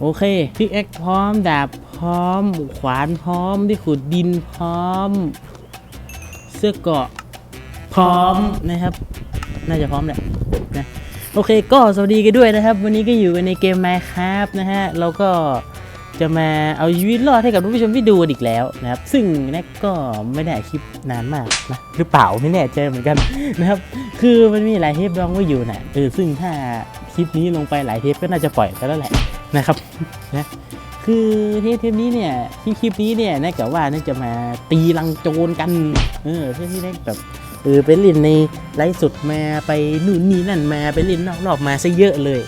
โอเคพิกเอคพร้อม ดาบพร้อม ขวานพร้อม ที่ขุดดินพร้อม เสื้อเกาะพร้อมนะครับ น่าจะพร้อมแหละนะโอเคก็สวัสดีกันด้วยนะครับ วันนี้ก็อยู่กันในเกมไมค์ครับนะฮะเราก็ จะมาเอาชีวิตรอดให้กับท่านผู้ชมที่ดูอีกแล้วนะครับ ซึ่งแน็กก็ไม่ได้คลิปนานมากนะหรือเปล่าไม่แน่ใจเหมือนกันนะครับ คือมันมีหลายเทปร้องไว้อยู่นะเออซึ่งถ้าคลิปนี้ลงไปหลายเทปก็น่าจะปล่อยไปแล้วแหละนะครับนะคือเทปเทปนี้เนี่ยที่คลิปนี้เนี่ยแน่กะว่าน่าจะมาตีลังโจรกันเออเพื่อที่ได้แบบเออไปเล่นในไลฟ์สดมาไปนู่นนี่นั่นมาไปเล่นนอกรอบมาซะเยอะเลย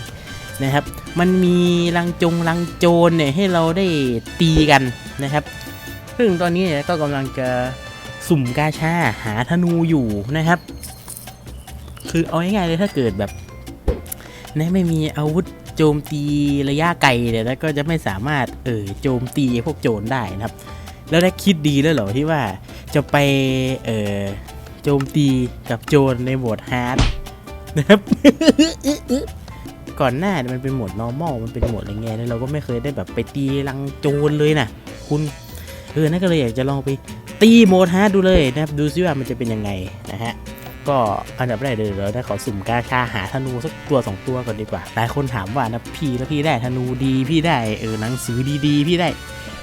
นะครับ มันมีลังจงลังโจรเนี่ยให้เราได้ตีกันนะครับ ซึ่งตอนนี้เนี่ยก็กำลังจะสุ่มกาชาหาธนูอยู่นะครับ คือเอาง่ายๆเลยถ้าเกิดแบบนะไม่มีอาวุธโจมตีระยะไกลเนี่ยแล้วก็จะไม่สามารถเออโจมตีพวกโจรได้นะครับ แล้วได้คิดดีแล้วเหรอที่ว่าจะไปเออโจมตีกับโจรในโหมดฮาร์ดนะครับ ก่อนหน้ามันเป็นโหมด normal มันเป็นโหมดอะไรเงี้ยแล้วเราก็ไม่เคยได้แบบไปตีลังโจรเลยนะคุณเออนั่นก็เลยอยากจะลองไปตีโหมดฮาร์ดดูเลยนะครับดูซิว่ามันจะเป็นยังไงนะฮะก็อันดับแรกเลยเราได้ขอสุ่มกาชาหาธนูสักตัวสองตัวก่อนดีกว่าหลายคนถามว่านะพี่แล้วพี่ได้ธนูดีพี่ได้เออหนังสือดีๆ พี่ได้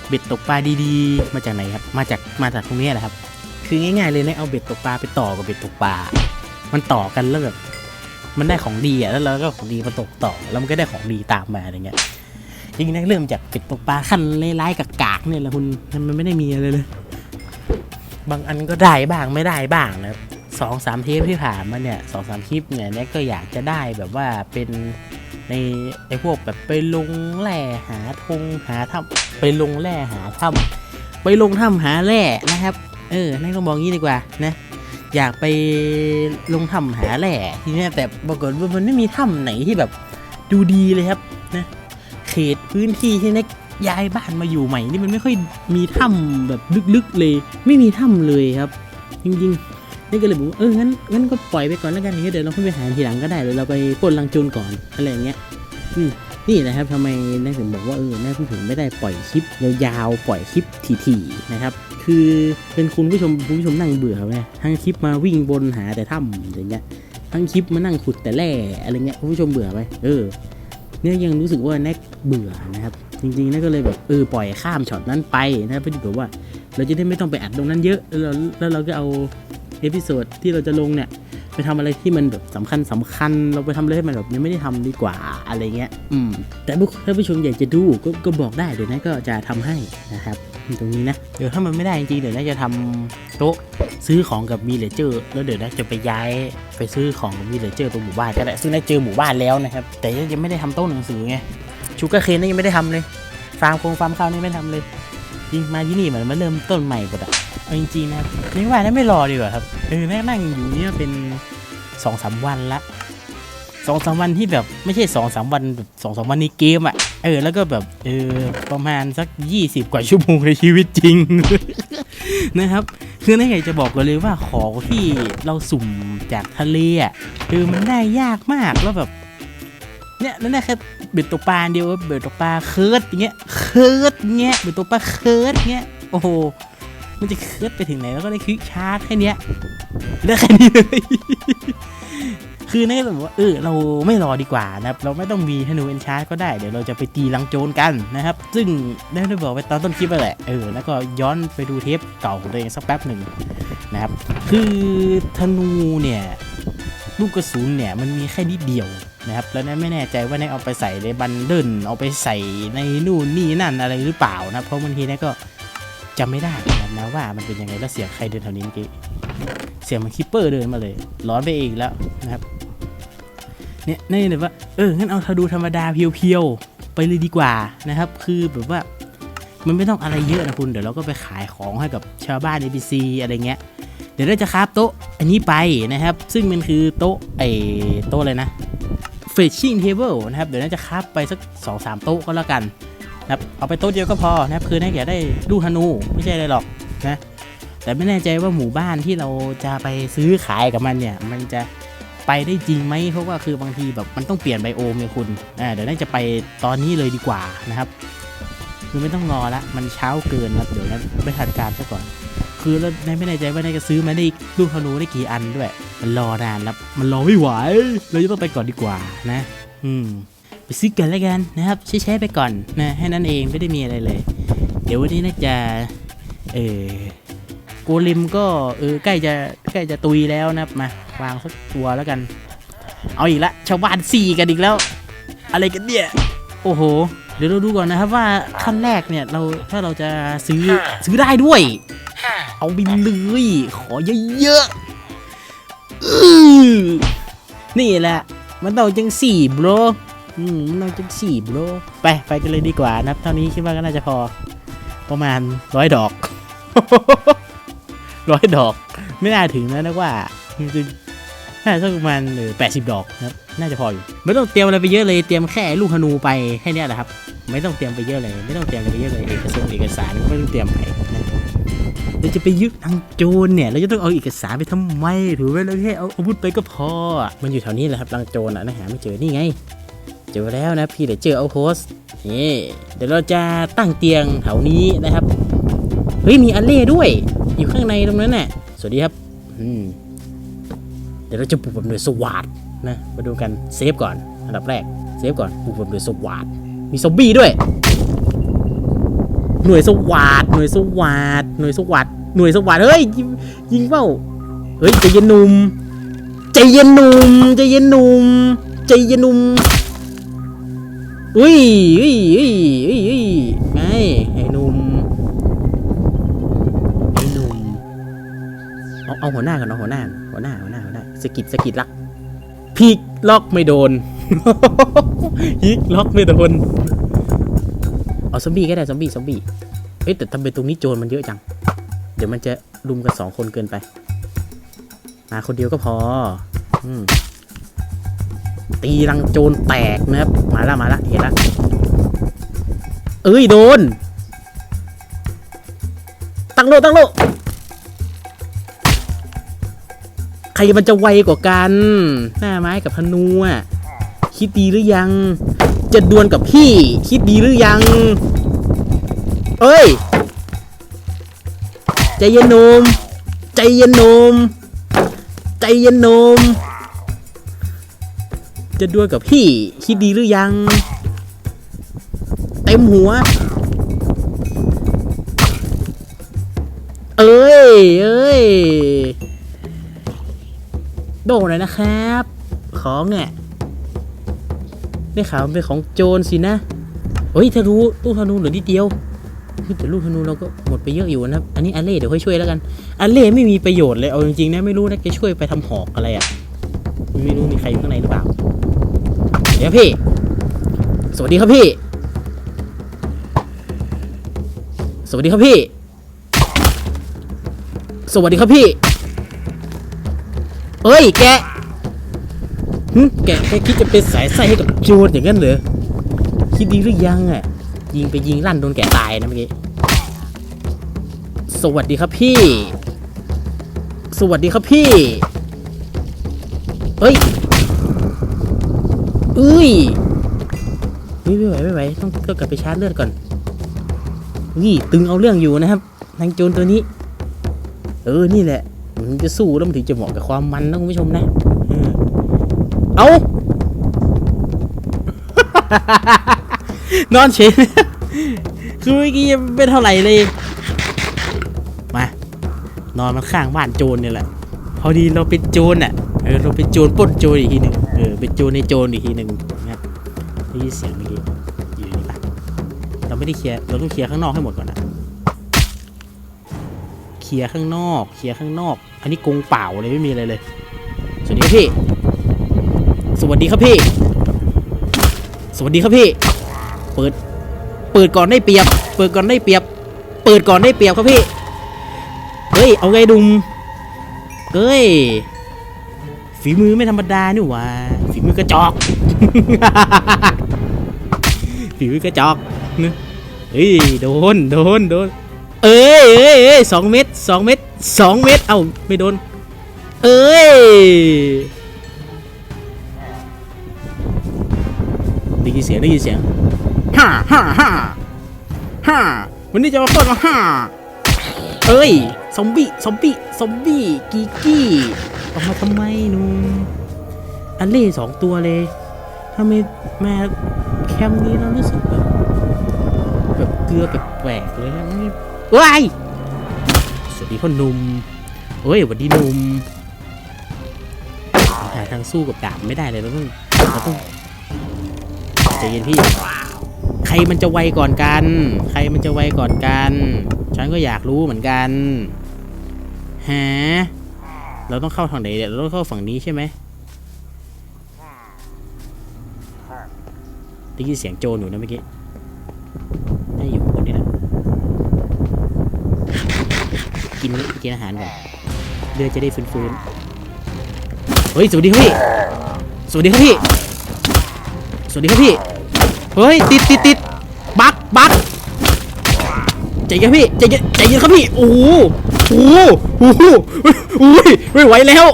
เบ็ดตกปลาดีๆ มาจากไหนครับมาจากมาจากตรงนี้แหละครับคือง่ายๆเลยนะเอาเบ็ดตกปลาไปต่อกับเบ็ดตกปลา มันต่อกันแล้วแบบ มันได้ของดีอะแล้วเราก็ของดีมาตกต่อ แล้วมันก็ได้ของดีตามมาอะไรเงี้ยจริงๆนะเริ่มจากเบ็ดตกปลาขั้นไล่ๆกับกากเนี่ยแหละคุณมันไม่ได้มีอะไรเลย บางอันก็ได้บ้างไม่ได้บ้างนะครับสองสามเทปที่ผ่านมาเนี่ยสองสามคลิปเนี่ยเนี่ยก็อยากจะได้แบบว่าเป็นในไอ้พวกแบบไปลงแร่หาธงหาถ้ำไปลงแร่หาถ้ำไปลงถ้ำหาแร่นะครับ เออนั่นต้องบอกงี้ดีกว่านะ อยากไปลงถ้ำหาแร่ทีเนี้ยแต่ปรากฏว่ามันไม่มีถ้ำไหนที่แบบดูดีเลยครับนะเขตพื้นที่ที่น็กย้ายบ้านมาอยู่ใหม่นี่มันไม่ค่อยมีถ้ำแบบลึกๆเลย ไม่มีถ้ำเลยครับ จริงๆนี่ก็เลยบอกว่าเอองั้นงั้นก็ปล่อยไปก่อนแล้วกันอย่างเงี้เดี๋ยวเราค่อยไปหาทีหลังก็ได้เดี๋ยวเราไปปล้นลังโจรก่อนอะไรอย่างเงี้ย อืม นี่นะครับทำไมนายถึงบอกว่าเออนายถึงไม่ได้ปล่อยคลิปยาวๆปล่อยคลิปถี่ๆนะครับคือเป็นคุณผู้ชมคุณผู้ชมนั่งเบื่อไหมทั้งคลิปมาวิ่งบนหาแต่ถ้ำอย่างเงี้ยทั้งคลิปมานั่งขุดแต่แร่อะไรเงี้ยคุณผู้ชมเบื่อไหมเออเนี่ยยังรู้สึกว่าแน็กเบื่อนะครับจริงๆน็กก็เลยแบบเออปล่อยข้ามช็อตนั้นไปนะครับเพื่อที่แบบว่า เราจะได้ไม่ต้องไปอัดตรงนั้นเยอะแล้วแล้วเราก็เอาเอพิโซดที่เราจะลงเนี่ย ไปทำอะไรที่มันแบบสำคัญสำคัญ เราไปทำอะไรให้มันแบบยังไม่ได้ทำดีกว่าอะไรเงี้ย อืม แต่ผู้ถ้าผู้ชมอยากจะดูก็ก็บอกได้เดี๋ยวนะก็จะทำให้นะครับตรงนี้นะเดี๋ยวถ้ามันไม่ได้จริงๆเดี๋ยวน่าจะทำโต๊ะซื้อของกับมีเลเจอร์ แล้วเดี๋ยวน่าจะไปย้ายไปซื้อของกับมีเลเจอร์ตรงหมู่บ้านก็ได้ซึ่งได้เจอหมู่บ้านแล้วนะครับ แต่ยังไม่ได้ทำโต๊ะหนังสือไงชูการ์เคนนี่ยังไม่ได้ทำเลยฟาร์มโครงฟาร์มข้าวนี่ไม่ทำเลย จริงมาที่นี่เหมือนมาเริ่มต้นใหม่หมดอะ เอาจริงๆนะนี่ว่าน่าไม่รอดีกว่าครับเออนั่งนั่งอยู่เนี่ยเป็นสองสามวันละสองสามวันที่แบบไม่ใช่สองสามวันแบบสองสามวันในเกมอะเออแล้วก็แบบเออประมาณสักยี่สิบกว่าชั่วโมงในชีวิตจริง นะครับ คือนั่นอยากจะบอกกันเลยว่าของที่เราสุ่มจากทะเลอะคือมันได้ยากมากแล้วแบบเนี่ยนั่นแหละแค่เบ็ดตกปลาเดียวเบ็ดตกปลาเคิร์ดอย่างเงี้ยเคิร์ดอย่างเงี้ยเบ็ดตกปลาเคิร์ดอย่างเงี้ยโอ้โห มันจะเคลื่อนไปถึงไหนแล้วก็ได้คลิกชาร์จแค่เนี้ยได้แค่นี้เลยคือนั่นก็แบบว่าเออเราไม่รอดีกว่านะครับเราไม่ต้องมีธนูเอนชาร์จก็ได้เดี๋ยวเราจะไปตีลังโจรกันนะครับ ซึ่งได้ได้บอกไปตอนต้นคลิปไปแหละเออแล้วก็ย้อนไปดูเทปเก่าของตัวเองสักแป๊บหนึ่งนะครับ คือธนูเนี่ยลูกกระสุนเนี่ยมันมีแค่นิดเดียวนะครับ แล้วนั่นไม่แน่ใจว่านั่นเอาไปใส่ในบันเดิลเอาไปใส่ในนู่นนี่นั่นอะไรหรือเปล่านะเพราะบางทีนั่นก็ จำไม่ได้นะว่ามันเป็นยังไงแล้วเสียงใครเดินแถวนี้เมื่อกี้เสียงมันคิปเปอร์เดินมาเลย ร้อนไปเองแล้วนะครับ เนี่ยนี่เลยว่าเอองั้นเอาธนูธรรมดาเพียวๆไปเลยดีกว่านะครับ คือแบบว่ามันไม่ต้องอะไรเยอะนะคุณ เดี๋ยวเราก็ไปขายของให้กับชาวบ้าน NPC อะไรเงี้ย เดี๋ยวเราจะคราฟโต๊ะอันนี้ไปนะครับ ซึ่งมันคือโต๊ะไอโต๊ะอะไรนะ fishing table นะครับ เดี๋ยวน่าจะคราฟไปสักสองสามโต๊ะก็แล้วกัน นะครับเอาไปโต๊ะเดียวก็พอนะครับคือน่าจะได้ลูกธนูไม่ใช่อะไรหรอกนะแต่ไม่แน่ใจว่าหมู่บ้านที่เราจะไปซื้อขายกับมันเนี่ย มันจะไปได้จริงไหมเพราะว่าคือบางทีแบบมันต้องเปลี่ยนไบโอมเนี่ยคุณอ่าเดี๋ยวน่าจะไปตอนนี้เลยดีกว่านะครับ คือไม่ต้องรอละมันเช้าเกินครับเดี๋ยวนั้นไม่ทันการซะก่อน คือแล้วนายไม่แน่ใจว่านายจะซื้อมาได้ลูกธนูได้กี่อันด้วย มันรอนานแล้วมันรอไม่ไหวเราจะต้องไปก่อนดีกว่านะ อืม ไปซื้อกันแล้วกันนะครับใช้ๆไปก่อนนะแค่นั้นเองไม่ได้มีอะไรเลย เดี๋ยววันนี้น่าจะเออโกเลมก็เออใกล้จะใกล้จะตุยแล้วนะครับมาวางสักตัวแล้วกัน เอาอีกละชาวบ้านสี่กันอีกแล้ว อะไรกันเนี่ยโอ้โห เดี๋ยวเราดูก่อนนะครับว่าขั้นแรกเนี่ยเราถ้าเราจะซื้อซื้อได้ด้วย เอาไปเลยขอเยอะๆอื้อนี่แหละมันต้องจังสี่บร อืมมันต้องจังสี่บรไปไปกันเลยดีกว่านะครับ เท่านี้คิดว่าก็น่าจะพอ ประมาณร้อยดอกร้อยดอก ไม่น่าถึงนะนะว่าจริงๆน่าจะประมาณเออแปดสิบดอกนะครับน่าจะพออยู่ ไม่ต้องเตรียมอะไรไปเยอะเลยเตรียมแค่ลูกธนูไปแค่เนี้ยแหละครับ ไม่ต้องเตรียมไปเยอะเลย ไม่ต้องเตรียมอะไรไปเยอะเลยเอกสารเอกสารไม่ต้องเตรียมไปนะเราจะไปยึดทางโจรเนี่ยเราจะต้องเอาเอกสารไปทำไมถือไว้เราแค่เอาอาวุธไปก็พอ มันอยู่แถวนี้แหละครับลังโจรอะนะหาไม่เจอนี่ไง จอแล้วนะพี่เดี๋ยวเจอเอาโฮสนี่เดี๋ยวเราจะตั้งเตียงแถวนี้นะครับเฮ้ยมีอัลเล่ด้วย อยู่ข้างในตรงนั้นน่ะสวัสดีครับอืมเดี๋ยวเราจะปลูกแบบหน่วยสวาดนะมาดูกันเซฟก่อนอันดับแรกเซฟก่อนปลูกแบบหน่วยสวาดมีซอมบี้ด้วย หน่วยสวาดหน่วยสวาดหน่วยสวาดหน่วยสวาดเฮ้ยยิงเปล่าเฮ้ยใจเย็นหนุ่มใจเย็นหนุ่มใจเย็นหนุ่มใจเย็นหนุ่ม อุ้ยอุ้ยอุ้ยอุ้ยอุ้ยไงไอ้หนุ่มไอ้หนุ่มเอาเอาหัวหน้ากันเอาหัวหน้าหัวหน้าหัวหน้าหัวหน้าสกิดสกิดลักพีกล็อกไม่โดนพีกล็อกไม่โดนเอาซอมบี้ก็ได้ซอมบี้ซอมบี้เอ้ยแต่ทำไมตรงนี้โจรมันเยอะจัง เดี๋ยวมันจะรุมกันสองคนเกินไป มาคนเดียวก็พอ อืม ตีรังโจรแตกนะครับ มาละมาละเห็นละเอ้ย โดน ตั้งโลตั้งโลใครมันจะไวกว่ากัน หน้าไม้กับธนูอะคิดดีหรือยัง จะดวลกับพี่ คิดดีหรือยัง เอ้ย ใจเย็นหนม ใจเย็นหนม ใจเย็นหนม จะด้วลกับพี่ คิดดีหรือยัง เต็มหัว เอ้ย เอ้ย โดนเลยนะครับ ของเนี่ยได้ข่าวเป็นของโจรสินะเฮ้ยธนูลูกธนูเหลือนิดเดียวแต่ลูกธนูเราก็หมดไปเยอะอยู่นะครับ อันนี้อเล่เดี๋ยวค่อยช่วยแล้วกันอเล่ไม่มีประโยชน์เลยเอาจริงๆนะไม่รู้นะแกช่วยไปทำหอกอะไรอะ่ะไม่รู้มีใครอยู่ข้างในหรือเปล่า เดี๋ยวพี่ สวัสดีครับพี่ สวัสดีครับพี่ สวัสดีครับพี่เฮ้ยแกหึแกแกคิดจะเป็นสายไส้ให้กับโจรอย่างนั้นเหรอ คิดดีหรือยังอะ ยิงไปยิงลั่นโดนแกตายนะเมื่อกี้ สวัสดีครับพี่ สวัสดีครับพี่ เอ้ย เอ้ยเฮ้ยไม่ไหวไม่ไหวต้องก็กลับไปชาร์จเลือดก่อนนี่ตึงเอาเรื่องอยู่นะครับนางโจรตัวนี้ เออนี่แหละมันจะสู้แล้วมันถึงจะเหมาะกับความมันนะคุณผู้ชมนะเอานอนเฉยคือเมื่อกี้ยังไม่เท่าไหร่เลยมานอนมาข้างบ้านโจรเนี่ยแหละพอดีเราเป็นโจรอะเออเราเป็นโจรปล้นโจรอีกทีหนึ่ง เออเป็นโจรในโจรอีกทีหนึ่งนะได้ยินเสียงเมื่อกี้อยู่นี่ปะเราไม่ได้เคลียร์เราต้องเคลียร์ข้างนอกให้หมดก่อนนะเคลียร์ข้างนอกเคลียร์ข้างนอก อันนี้กงเปล่าเลยไม่มีอะไรเลย สวัสดีครับพี่ สวัสดีครับพี่ สวัสดีครับพี่ เปิด เปิดก่อนได้เปรียบ เปิดก่อนได้เปรียบ เปิดก่อนได้เปรียบครับพี่ เฮ้ย เอาไงดุมเฮ้ย ฝีมือไม่ธรรมดานี่หว่าฝีมือกระจอก ฝีมือกระจอกนะเฮ้ยโดนโดนโดนเอ้ยเอ้ยเอ้สองเม็ดสองเม็ดสองเม็ดเอ้าไม่โดน เอ้ยได้ยินเสียงได้ยินเสียงฮ่าฮ่าฮ่าฮ่าวันนี้จะมาเปิดมาฮ่าเอ้ยซอมบี้ซอมบี้ซอมบี้กีกี้ ออกมาทำไมนุ่มอันเล่สองตัวเลยทำไมมาแคมนี้เรารู้สึกแบบแบบเกลือแปลกเลยนะนี่ว้ายสวัสดีพ่อหนุ่มเฮ้ยสวัสดีหนุ่มหาทางสู้กับดาบไม่ได้เลยเราต้องเราต้องใจเย็นพี่ใครมันจะไวก่อนกัน ใครมันจะไวก่อนกัน ฉันก็อยากรู้เหมือนกันฮะ เราต้องเข้าทางไหนเนี่ยเราต้องเข้าฝั่งนี้ใช่ไหมได้ยินเสียงโจรอยู่นะเมื่อกี้น่าอยู่บนนี้แหละกินกินอาหารก่อนเลือดจะได้ฟื้นๆเฮ้ยสวัสดีครับพี่สวัสดีครับพี่สวัสดีครับพี่เฮ้ยติดติดติด ใจเย็นพี่ใจเย็นใจเย็นครับพี่โอ้โหโอ้โหโอ้โหอุ้ยไม่ไหวแล้ว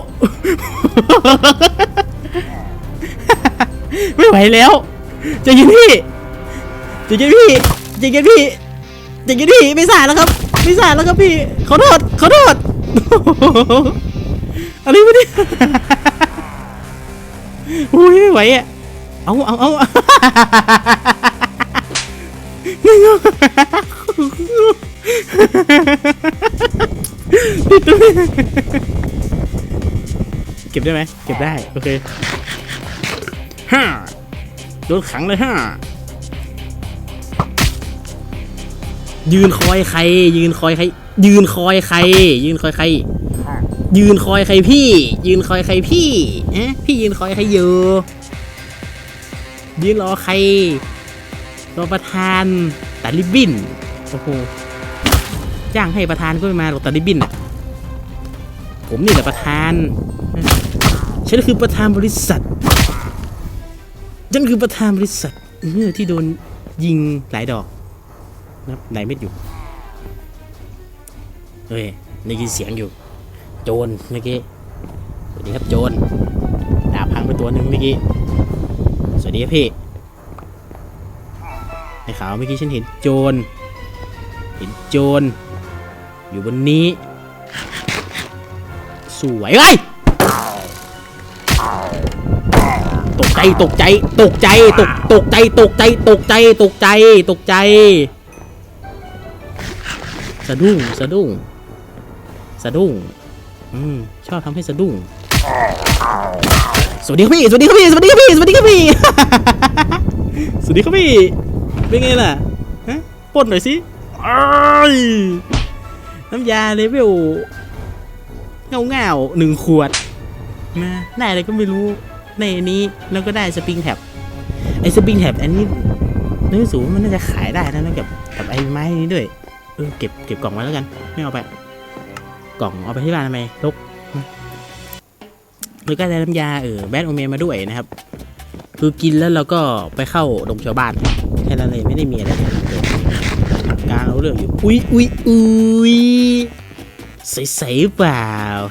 ไม่ไหวแล้วใจเย็นพี่ใจเย็นพี่ใจเย็นพี่ใจเย็นพี่ไม่สายแล้วครับ ไม่สายแล้วครับพี่ขอโทษขอโทษอะไรวะเนี่ยอุ้ยไม่ไหวอะเอาเอาเอา เก็บได้ไหมเก็บได้โอเคฮ่าโดนขังเลยฮ่ายืนคอยใคร ยืนคอยใคร ยืนคอยใคร ยืนคอยใคร ยืนคอยใครพี่ ยืนคอยใครพี่เอ๊ะพี่ยืนคอยใครอยู่ยืนรอใครรอประธานตัดริบบิ้น โอ้โหจ้างให้ประธานก็ไม่มาหรอกตัดริบินอะผมนี่แหละประธานฉันคือประธานบริษัทฉันคือประธานบริษัทเมื่อที่โดนยิงหลายดอกนับหลายเม็ดอยู่เฮ้ยได้ยินเสียงอยู่ โจรเมื่อกี้สวัสดีครับโจรดาบพังไปตัวหนึ่งเมื่อกี้สวัสดีครับพี่ในข่าวเมื่อกี้ฉันเห็นโจร ห็นโจร อยู่บนนี้ สวยเลยตกใจตกใจ ตกใจ ตก ตกใจ ตกใจ ตกใจ ตกใจ ตกใจ สะดุ้ง สะดุ้ง สะดุ้ง อืม ชอบทำให้สะดุ้ง สวัสดีครับพี่ สวัสดีครับพี่ สวัสดีครับพี่ สวัสดีครับพี่ สวัสดีครับพี่ เป็นไงล่ะ ฮะปนหน่อยสิ น้ำยาเลเวลเงาเงาๆหนึ่งขวดมาได้อะไรก็ไม่รู้ในนี้แล้วก็ได้สปริงแท็บไอ้สปริงแท็บอันนี้นึกสูงมันน่าจะขายได้นะกับกับไอ้ไม้นี้ด้วยเออเก็บเก็บกล่องไว้แล้วกัน ไม่เอาไป กล่องเอาไปที่บ้านทำไมลกแล้วก็ได้น้ำยาเออแบทโอเมนมาด้วยนะครับ คือกินแล้วเราก็ไปเข้าดงชาวบ้านแค่นั้นเลยไม่ได้มีอะไร เรื่องอยู่ อุ้ยอุ้ยอุ้ยใสๆเปล่า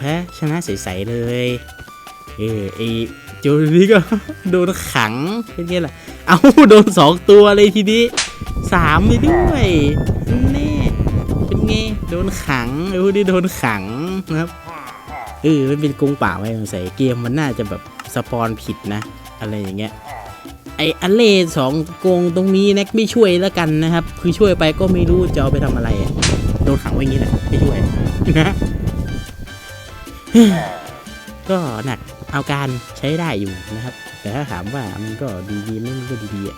ฮะ ชนะใสๆเลย เออไอโจนี่ก็โดนขังเป็นไงล่ะ เอาโดนสองตัวเลยทีนี้สามเลยด้วยแน่เป็นไงโดนขังไอ้พวกนี้โดนขังนะครับเออมันเป็นกรงเปล่าไว้สงสัยเกมมันน่าจะแบบสปอนผิดนะ อะไรอย่างเงี้ย ไออันเล่สองกงตรงนี้แน็กไม่ช่วยแล้วกันนะครับ คือช่วยไปก็ไม่รู้จะเอาไปทำอะไรโดนขังไว้อย่างนี้แหละไม่ช่วยนะก็หนักเอาการใช้ได้อยู่นะครับ แต่ถ้าถามว่ามันก็ดีๆไหมมันก็ดีๆอะ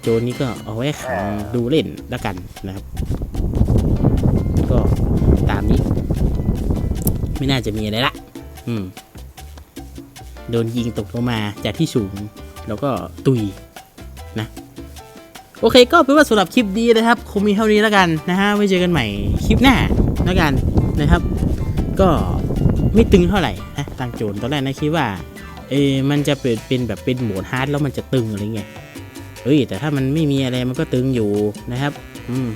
โจนนี้ก็เอาไว้ขังดูเล่นแล้วกันนะครับ ก็ตามนี้ ไม่น่าจะมีอะไรละอืมโดนยิงตกลงมาจากที่สูง แล้วก็ตุยนะโอเคก็เป็นว่าสำหรับคลิปนี้นะครับคงมีเท่านี้แล้วกันนะฮะไว้เจอกันใหม่คลิปหน้าแล้วกันนะครับ ก็ไม่ตึงเท่าไหร่นะตังโจนตอนแรกนะคิดว่าเออมันจะเป็นเป็นแบบเป็นโหมดฮาร์ดแล้วมันจะตึงอะไรเงี้ยเอ้ยแต่ถ้ามันไม่มีอะไรมันก็ตึงอยู่นะครับ อืม